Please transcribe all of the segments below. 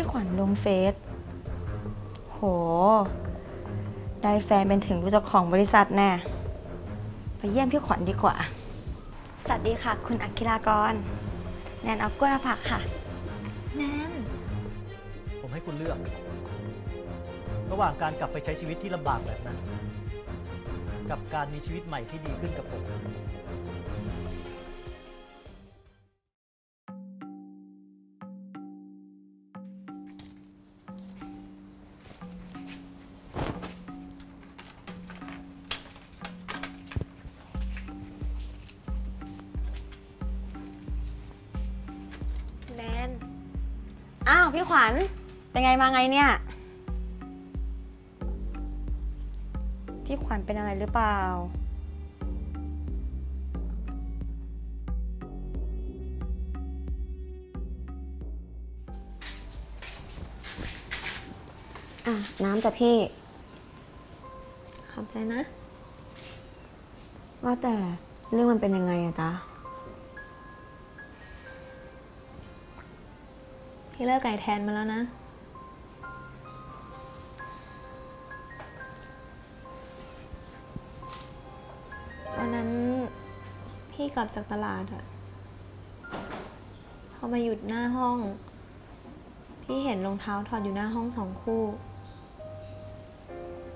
พี่ขวัญลงเฟซ โห ได้แฟนเป็นถึงรู้จักของบริษัทแน่ ไปเยี่ยมพี่ขวัญดีกว่า สวัสดีค่ะ คุณอัคคิรากร แนนเอากล้วยมาผักค่ะ แนน ผมให้คุณเลือก ระหว่างการกลับไปใช้ชีวิตที่ลำบากแบบนั้น กับการมีชีวิตใหม่ที่ดีขึ้นกับผมาวพี่ขวัญเป็นไงมาไงเนี่ย พี่ขวัญเป็นอะไรหรือเปล่า อะ น้ำจ้ะพี่ ขอบใจนะ ว่าแต่เรื่องมันเป็นยังไงอะจ๊ะ พี่เลิกไก่แทนมาแล้วนะ วันนั้นพี่กลับจากตลาดอะพอมาหยุดหน้าห้อง พี่เห็นรองเท้าถอดอยู่หน้าห้องสองคู่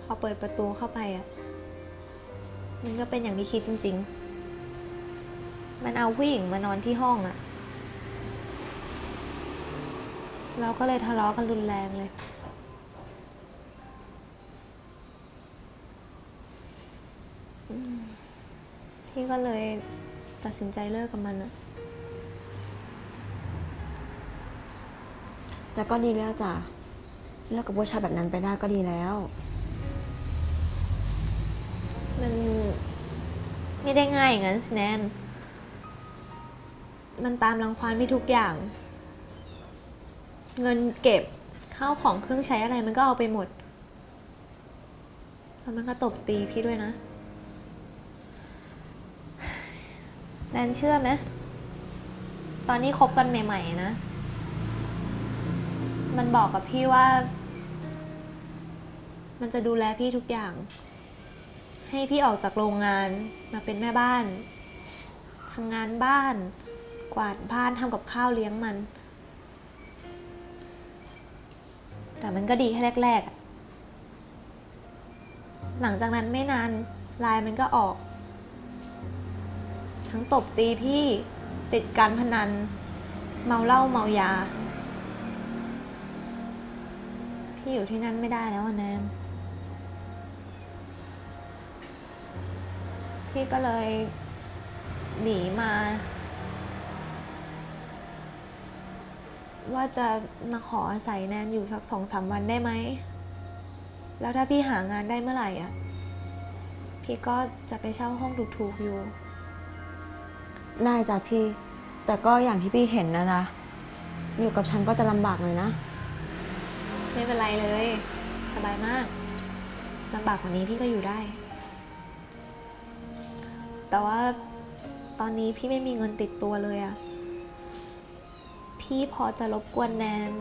พอเปิดประตูเข้าไปอะมันก็เป็นอย่างที่คิดจริง ๆ มันเอาผู้หญิงมานอนที่ห้องอะ เราก็เลยทะเลาะกันรุนแรงเลยอืมพี่ก็เลยตัดสินใจเลิกกับมันอะแต่ก็ดีแล้วจ้ะเลิกกับผู้ชายแบบนั้นไปได้ก็ดีแล้ว มันไม่ได้ง่ายอย่างนั้นสิแนน มันตามรังควานพี่ทุกอย่าง เงินเก็บข้าวของเครื่องใช้อะไรมันก็เอาไปหมด แล้วมันก็ตบตีพี่ด้วยนะแนนเชื่อไหมตอนนี้คบกันใหม่ ๆ นะ มันบอกกับพี่ว่า มันจะดูแลพี่ทุกอย่าง ให้พี่ออกจากโรงงานมาเป็นแม่บ้านทำงานบ้าน กวาดบ้านทำกับข้าวเลี้ยงมัน แต่มันก็ดีแค่แรกๆ หลังจากนั้นไม่นานลายมันก็ออก ทั้งตบตีพี่ติดการพนัน เมาเหล้าเมายา พี่อยู่ที่นั่นไม่ได้แล้วอะแนนพี่ก็เลยหนีมา ว่าจะมาขออาศัยแนนอยู่สักสองสามวันได้ไหม แล้วถ้าพี่หางานได้เมื่อไหร่อะ พี่ก็จะไปเช่าห้องถูกๆอยู่ ได้จ้ะพี่ แต่ก็อย่างที่พี่เห็นนะนะอยู่กับฉันก็จะลำบากหน่อยนะ ไม่เป็นไรเลย สบายมากลำบากกว่านี้พี่ก็อยู่ได้ แต่ว่าตอนนี้พี่ไม่มีเงินติดตัวเลยอะ พี่พอจะรบกวนแนน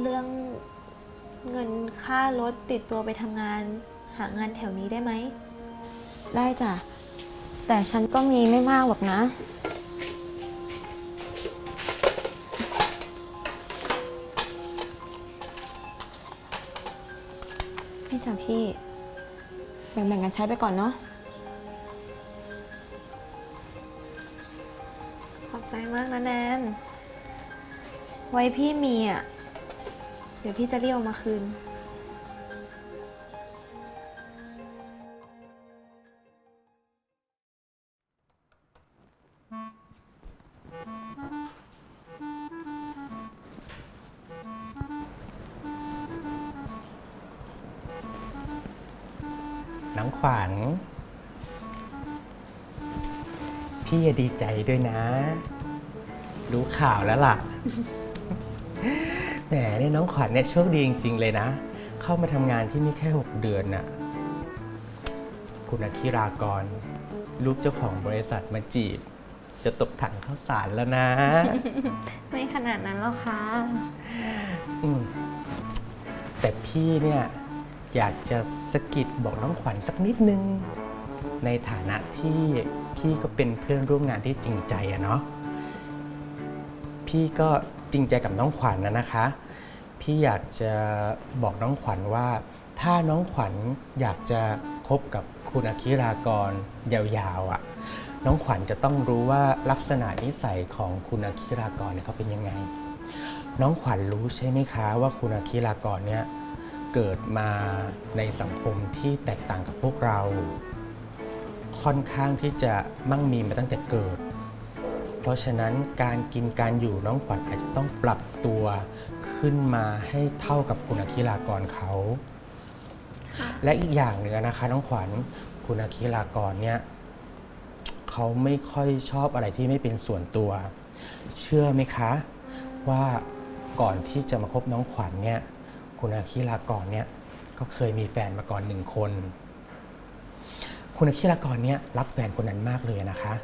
เรื่องเงินค่ารถติดตัวไปทำงาน หางานแถวนี้ได้ไหม ได้จ้ะ แต่ฉันก็มีไม่มากหรอกนะ นี่จ้ะพี่แบ่งๆกันใช้ไปก่อนเนาะ ขอบใจมากนะแนน ไว้พี่มีอะ เดี๋ยวพี่จะเรียกเอามาคืน น้องขวัญ พี่ดีใจด้วยนะ รู้ข่าวแล้วล่ะ แหมเนี่ยน้องขวัญเนี่ยโชคดีจริง ๆ เลยนะ เข้ามาทำงานที่นี่แค่ 6 เดือนน่ะ คุณอาคิรากร ลูกเจ้าของบริษัทมาจีบ จะตกถังข้าวสารแล้วนะ ไม่ขนาดนั้นหรอกค่ะ อืมแต่พี่เนี่ยอยากจะสะกิดบอกน้องขวัญสักนิดนึง ในฐานะที่พี่ก็เป็นเพื่อนร่วมงานที่จริงใจอะเนาะพี่ก็ จริงใจกับน้องขวัญนะนะคะ พี่อยากจะบอกน้องขวัญว่า ถ้าน้องขวัญอยากจะคบกับคุณอาคิรากรยาวๆอะ่ะ น้องขวัญจะต้องรู้ว่าลักษณะนิสัยของคุณอาคิรากรเนี่ยเขาเป็นยังไง น้องขวัญรู้ใช่ไหมคะว่าคุณอาคิรากรเนี่ยเกิดมาในสังคมที่แตกต่างกับพวกเรา ค่อนข้างที่จะมั่งมีมาตั้งแต่เกิด เพราะฉะนั้นการกินการอยู่น้องขวัญอาจจะต้องปรับตัวขึ้นมาให้เท่ากับคุณอาคิรากรเขา และอีกอย่างหนึ่งนะคะน้องขวัญคุณอาคิรากรเนี่ยเขาไม่ค่อยชอบอะไรที่ไม่เป็นส่วนตัว เชื่อไหมคะว่าก่อนที่จะมาคบน้องขวัญเนี่ยคุณอาคิรากรเนี่ยก็เคยมีแฟนมาก่อนหนึ่งคน คุณอาคิรากรเนี่ยรักแฟนคนนั้นมากเลยนะคะ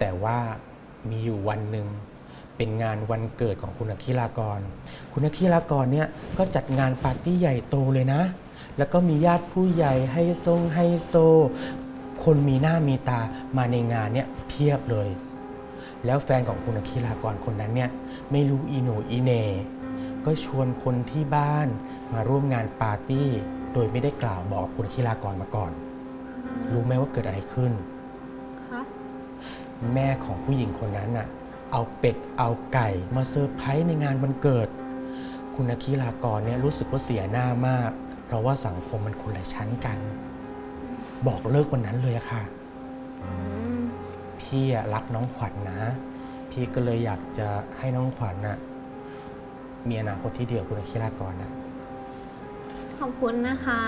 แต่ว่ามีอยู่วันหนึ่งเป็นงานวันเกิดของคุณอคิรากร คุณอคิรากรเนี่ยก็จัดงานปาร์ตี้ใหญ่โตเลยนะ แล้วก็มีญาติผู้ใหญ่ให้ทรงให้โซ คนมีหน้ามีตามาในงานเนี่ยเพียบเลย แล้วแฟนของคุณอคิรากรคนนั้นเนี่ยไม่รู้อีโหนอีเน ก็ชวนคนที่บ้านมาร่วมงานปาร์ตี้ โดยไม่ได้กล่าวบอกคุณอคิรากรมาก่อน รู้ไหมว่าเกิดอะไรขึ้น แม่ของผู้หญิงคนนั้นน่ะเอาเป็ดเอาไก่มาเซอร์ไพรส์ในงานวันเกิด คุณอาคิรากรเนี่ยรู้สึกว่าเสียหน้ามาก เพราะว่าสังคมมันคนละชั้นกัน บอกเลิกวันนั้นเลยอะค่ะ พี่อะรักน้องขวัญนะ พี่ก็เลยอยากจะให้น้องขวัญน่ะมีอนาคตที่เดียวคุณอาคิรากรนะขอบคุณนะคะ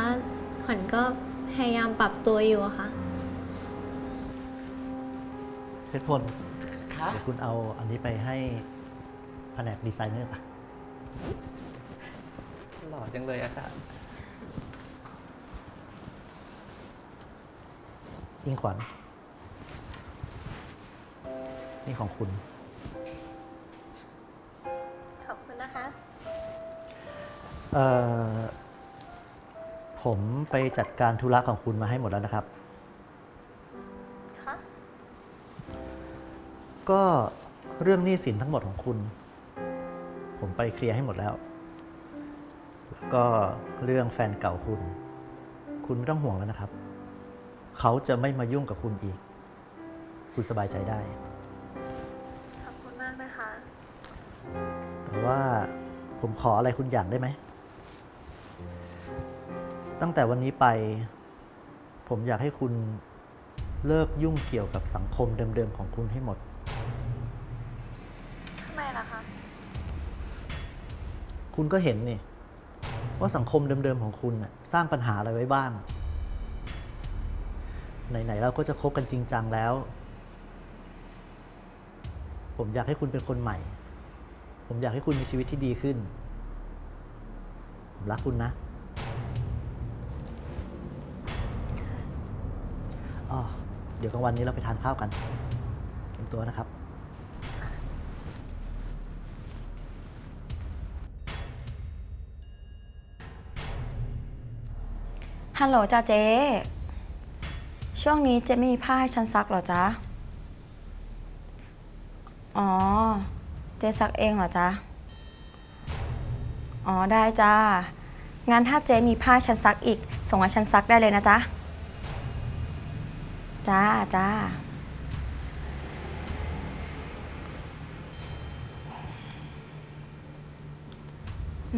ขวัญก็พยายามปรับตัวอยู่ค่ะ เพชรพลเดี๋ยวคุณเอาอันนี้ไปให้แผนกดีไซเนอร์ปะหล่อจังเลยอะค่ะ ยิ่งขวัญ นี่ของคุณ ขอบคุณนะคะ เอ่อ ผมไปจัดการธุระของคุณมาให้หมดแล้วนะครับ ก็เรื่องหนี้สินทั้งหมดของคุณ ผมไปเคลียร์ให้หมดแล้ว แล้วก็เรื่องแฟนเก่าคุณ คุณไม่ต้องห่วงแล้วนะครับ เขาจะไม่มายุ่งกับคุณอีก คุณสบายใจได้ ขอบคุณมากนะคะ แต่ว่าผมขออะไรคุณอย่างได้ไหม ตั้งแต่วันนี้ไป ผมอยากให้คุณเลิกยุ่งเกี่ยวกับสังคมเดิมๆของคุณให้หมด ทำไมล่ะคะ คุณก็เห็นนี่ ว่าสังคมเดิมๆของคุณน่ะสร้างปัญหาอะไรไว้บ้าง ไหนๆเราก็จะคบกันจริงจังแล้ว ผมอยากให้คุณเป็นคนใหม่ ผมอยากให้คุณมีชีวิตที่ดีขึ้น ผมรักคุณนะอ๋อเดี๋ยวกลางวันนี้เราไปทานข้าวกันเตรียมตัวนะครับ ฮัลโหลจ้าเจ๊ ช่วงนี้เจ๊ไม่มีผ้าให้ฉันซักเหรอจ๊ะ อ๋อ เจ๊ซักเองเหรอจ๊ะ อ๋อได้จ้า งั้นถ้าเจ๊มีผ้าฉันซักอีก ส่งให้ฉันซักได้เลยนะจ๊ะ จ้าจ้า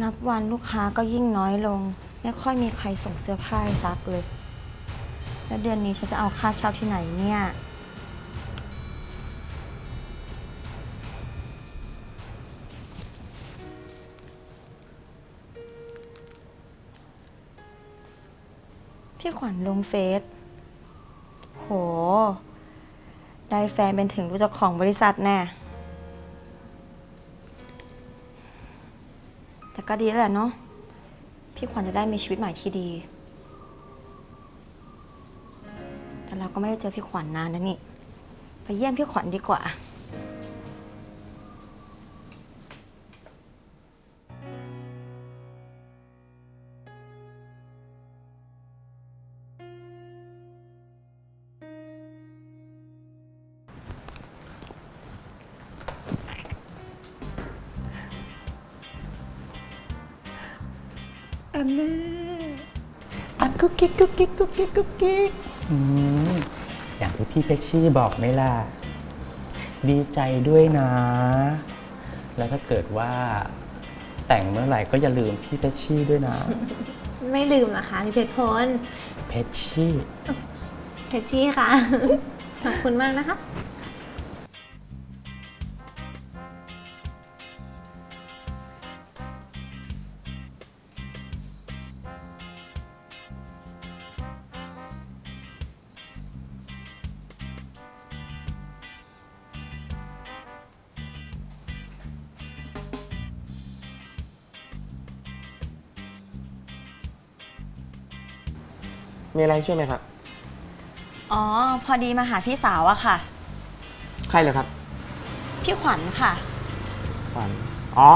นับวันลูกค้าก็ยิ่งน้อยลง ไม่ค่อยมีใครส่งเสื้อผ้าให้ซักเลย แล้วเดือนนี้ฉันจะเอาค่าเช่าที่ไหนเนี่ย พี่ขวัญลงเฟซ โห ได้แฟนเป็นถึงรู้จักของบริษัทแน่ แต่ก็ดีแล้วแหละเนาะ พี่ขวัญจะได้มีชีวิตใหม่ที่ดี แต่เราก็ไม่ได้เจอพี่ขวัญนานนะนี่ ไปเยี่ยมพี่ขวัญดีกว่า อันแน่อันกุ๊กกิ๊กกุ๊กกิ๊กกุ๊กกิ๊กกุ๊กกิ๊กอืมอย่างที่พี่เพชชี่บอกไหมล่ะ ดีใจด้วยนะ แล้วถ้าเกิดว่า แต่งเมื่อไหร่ก็อย่าลืมพี่เพชชี่ด้วยนะ ไม่ลืมนะคะพี่เพชรพลเพชชี่ เพชรชี่ค่ะ ขอบคุณมากนะคะ มีอะไรช่วยไหมครับ อ๋อ พอดีมาหาพี่สาวอะค่ะ ใครเหรอครับพี่ขวัญค่ะ ขวัญอ๋อ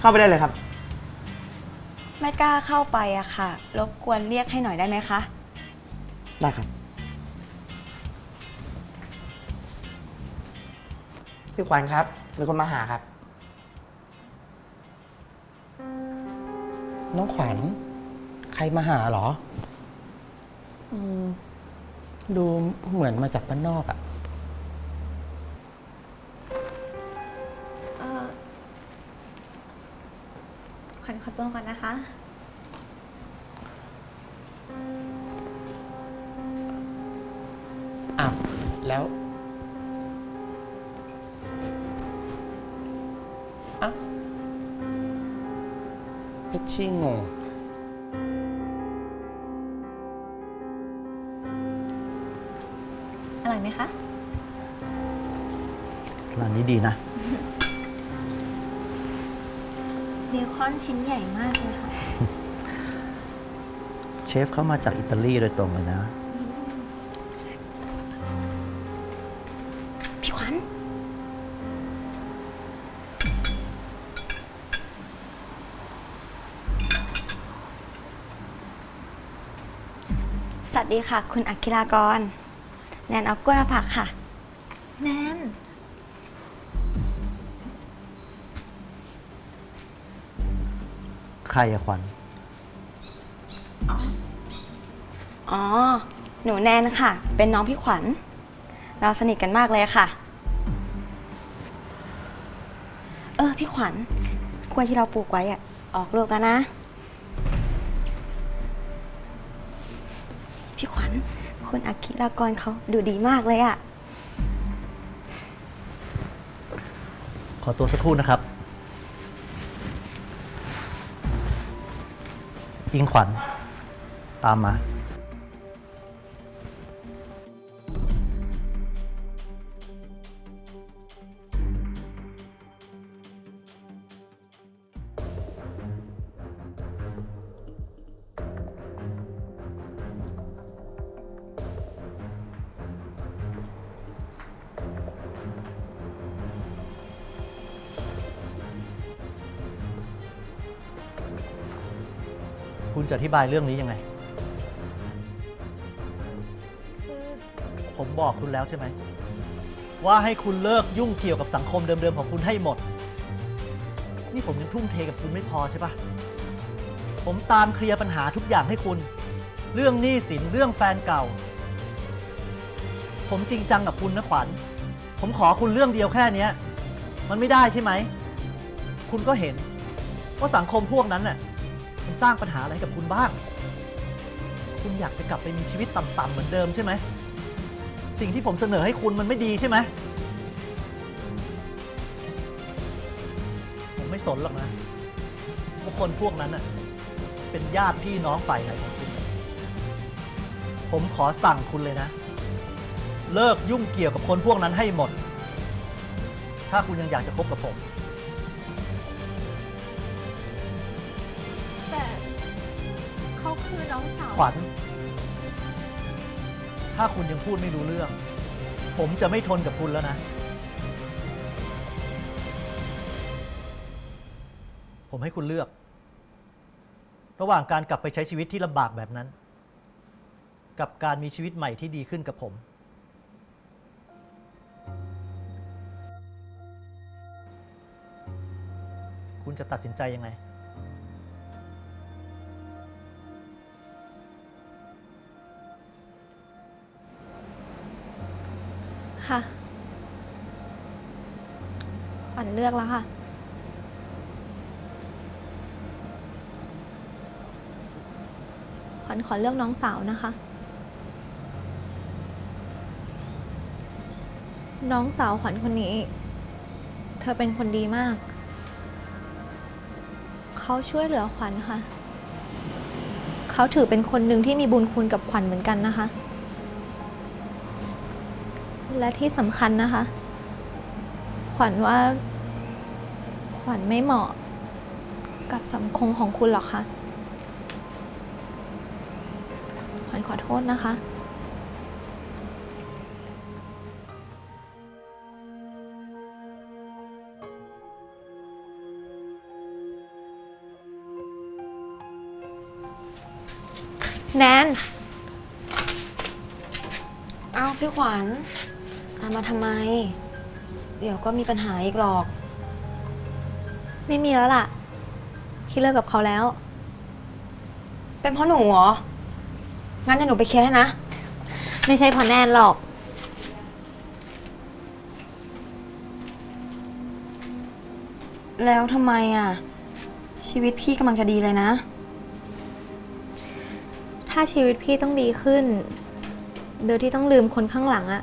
เข้าไปได้เลยครับ ไม่กล้าเข้าไปอะค่ะ รบกวนเรียกให้หน่อยได้ไหมคะ ได้ครับ พี่ขวัญครับ มีคนมาหาครับ น้องขวัญ ใครมาหาเหรออืม ดูเหมือนมาจากบ้านนอกอะเออขวัญขอตัวก่อนนะคะอ้าวแล้วอ้าวเพชชี่งง ไหมคะ ร้านนี้ดีนะ เบคอนชิ้นใหญ่มากเลยค่ะ เชฟเข้ามาจากอิตาลีโดยตรงเลยนะ พี่ขวัญสวัสดีค่ะ คุณอัคคิรากร แนนเอากล้วยมาผักค่ะ แนน ใครอะขวัญ อ๋อ หนูแนนค่ะ เป็นน้องพี่ขวัญ เราสนิทกันมากเลยค่ะ เออ พี่ขวัญกล้วยที่เราปลูกไว้อะออกลูกแล้วนะ คุณอักคิรากรเขาดูดีมากเลยอะขอตัวสักครู่นะครับ อิงขวัญตามมา จะอธิบายเรื่องนี้ยังไง คือผมบอกคุณแล้วใช่ไหม ว่าให้คุณเลิกยุ่งเกี่ยวกับสังคมเดิมๆของคุณให้หมด นี่ผมยังทุ่มเทกับคุณไม่พอใช่ปะผมตามเคลียร์ปัญหาทุกอย่างให้คุณ เรื่องหนี้สินเรื่องแฟนเก่า ผมจริงจังกับคุณนะขวัญ ผมขอคุณเรื่องเดียวแค่เนี้ย มันไม่ได้ใช่ไหม คุณก็เห็นว่าสังคมพวกนั้นน่ะมัน สร้างปัญหาอะไรกับคุณบ้าง คุณอยากจะกลับไปมีชีวิตต่ำๆเหมือนเดิมใช่ไหม สิ่งที่ผมเสนอให้คุณมันไม่ดีใช่ไหม ผมไม่สนหรอกนะพว่าคนพวกนั้นน่ะจะเป็นญาติพี่น้องฝ่ายไหนของคุณผมขอสั่งคุณเลยนะ เลิกยุ่งเกี่ยวกับคนพวกนั้นให้หมด ถ้าคุณยังอยากจะคบกับผม คือน้องสาวขวัญ ถ้าคุณยังพูดไม่รู้เรื่อง ผมจะไม่ทนกับคุณแล้วนะ ผมให้คุณเลือก ระหว่างการกลับไปใช้ชีวิตที่ลำบากแบบนั้น กับการมีชีวิตใหม่ที่ดีขึ้นกับผม คุณจะตัดสินใจยังไง ค่ะ ขวัญเลือกแล้วค่ะ ขวัญขอเลือกน้องสาวนะคะ น้องสาวขวัญคนนี้ เธอเป็นคนดีมาก เขาช่วยเหลือขวัญค่ะ เขาถือเป็นคนหนึ่งที่มีบุญคุณกับขวัญเหมือนกันนะคะ และที่สำคัญนะคะ ขวัญว่า ขวัญไม่เหมาะกับสังคมของคุณหรอกคะขวัญขอโทษนะคะแนนอ้าวพี่ขวัญ ตามมาทำไม เดี๋ยวก็มีปัญหาอีกหรอก ไม่มีแล้วล่ะพี่เลิกกับเขาแล้ว เป็นเพราะหนูเหรอ งั้นเดี๋ยวหนูไปเคลียร์ให้นะ ไม่ใช่เพราะแนนหรอก แล้วทำไมอะ ชีวิตพี่กำลังจะดีเลยนะ ถ้าชีวิตพี่ต้องดีขึ้น โดยที่ต้องลืมคนข้างหลังอะ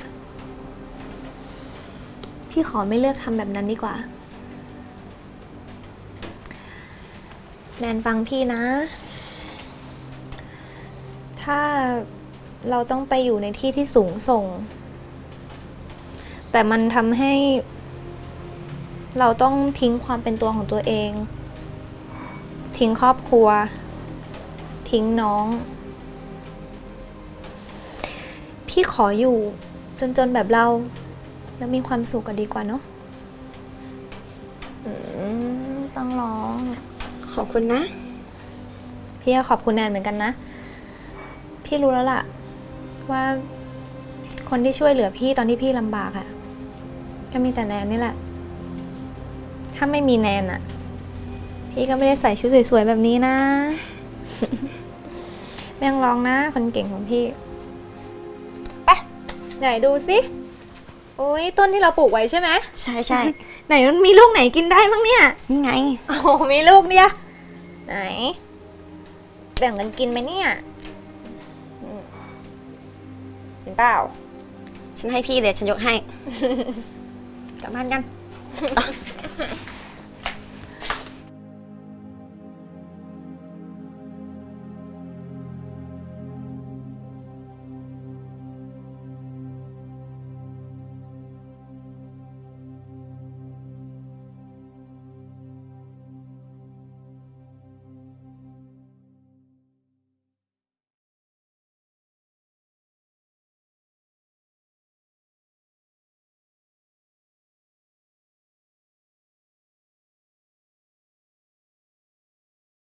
พี่ขอไม่เลือกทำแบบนั้นดีกว่า แนนฟังพี่นะ ถ้าเราต้องไปอยู่ในที่ที่สูงส่ง แต่มันทำให้ เราต้องทิ้งความเป็นตัวของตัวเอง ทิ้งครอบครัว ทิ้งน้อง พี่ขออยู่จนๆแบบเรา แล้วมีความสุขกันดีกว่าเนาะอืมต้องร้อง ขอบคุณนะ พี่ก็ขอบคุณแนนเหมือนกันนะ พี่รู้แล้วล่ะ ว่าคนที่ช่วยเหลือพี่ตอนที่พี่ลำบากอะ่ะ ก็มีแต่แนนนี่แหละ ถ้าไม่มีแนนอะ่ะ พี่ก็ไม่ได้ใส่ชุดสวยๆแบบนี้นะไม่ต้องร้องนะ คนเก่งของพี่ ไป ไหนดูสิ โอ้ยต้นที่เราปลูกไว้ใช่ไหมใช่ใช่ไหนมันมีลูกไหนกินได้มั้งเนี่ย นี่ไง โอ้โหมีลูกเดียวไหน แบ่งกันกินไหมเนี่ยอืมเห็นเปล่า ฉันให้พี่เดี๋ยวฉันยกให้ กลับบ้านกัน